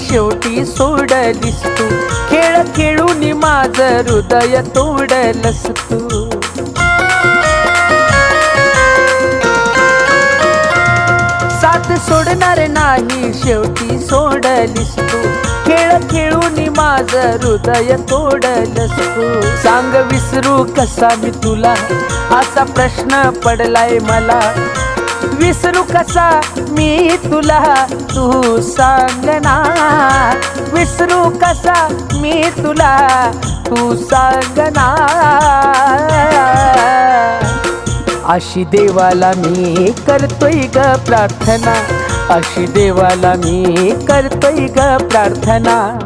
शेवटी सोडलीस तू. खेळ खेळून माझ हृदय तोडलस तू. साथ सोडणार नाही शेवटी सोडलीस तू. खेळ खेळून माझ हृदय तोडलस तू. सांग विसरू कसा मी तुला? असा प्रश्न पडलाय मला. विसरू कसा मी तुला? तू सांग ना. विसरू कसा मी तुला? तू सांग ना. अशी देवाला मी करतोय ग प्रार्थना. अशी देवाला मी करतोय ग प्रार्थना.